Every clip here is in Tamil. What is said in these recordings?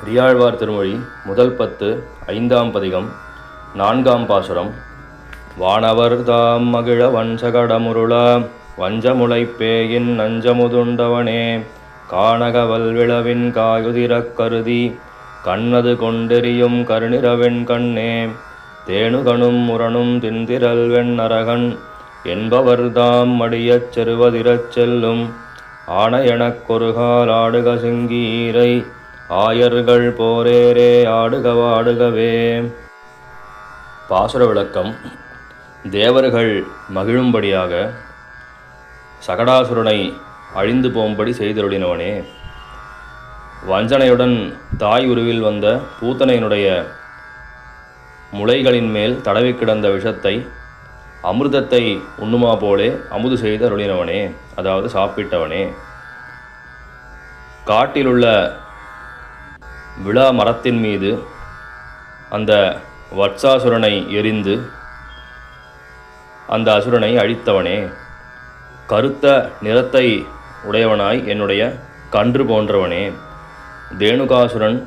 பெரியாழ்வார் திருமொழி முதல் பத்து ஐந்தாம் பதிகம் நான்காம் பாசுரம். வானவர் தாம் மகிழ வஞ்சகடமுருள வஞ்சமுளைப்பேயின் நஞ்சமுதுண்டவனே காணகவல் விளவின் காயுதிரக் கருதி கண்ணது கொண்டெறியும் கருநிறவெண் கண்ணே தேனுகனும் முரணும் திந்திரல் வெண்ணரகன் என்பவர் தாம் மடியச் செருவதிரச் செல்லும் ஆணையெனக் கொருகால் ஆடுக சிங்கீரை ஆயர்கள் போரேரே ஆடுக வாடுகவே. பாசுர விளக்கம். தேவர்கள் மகிழும்படியாக சகடாசுரனை அழிந்து போகும்படி செய்தருளினவனே. வஞ்சனையுடன் தாய் உருவில் வந்த பூத்தனையினுடைய முளைகளின் மேல் தடவி கிடந்த விஷத்தை அமிர்தத்தை உண்ணுமா போலே அமுது செய்த அருளினவனே அதாவது சாப்பிட்டவனே. காட்டிலுள்ள விழா மரத்தின் மீது அந்த வட்சாசுரனை எரிந்து அந்த அசுரனை அழித்தவனே கருத்த நிறத்தை உடையவனாய் என்னுடைய கன்று போன்றவனே தேனுகாசுரன்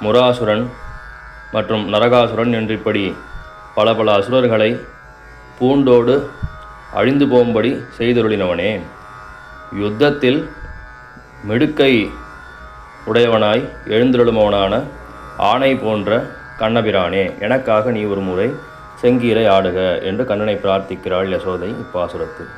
முராசுரன் மற்றும் நரகாசுரன் என்று இப்படி பல பல அசுரர்களை பூண்டோடு அழிந்து போகும்படி செய்தொருளினவனே. யுத்தத்தில் மிடுக்கை உடையவனாய் எழுந்தருளுமவனான ஆணை போன்ற கண்ணபிரானே எனக்காக நீ ஒரு முறை செங்கீரை ஆடுக என்று கண்ணனை பிரார்த்திக்கிறாள் யசோதை இப்பாசுரத்தில்.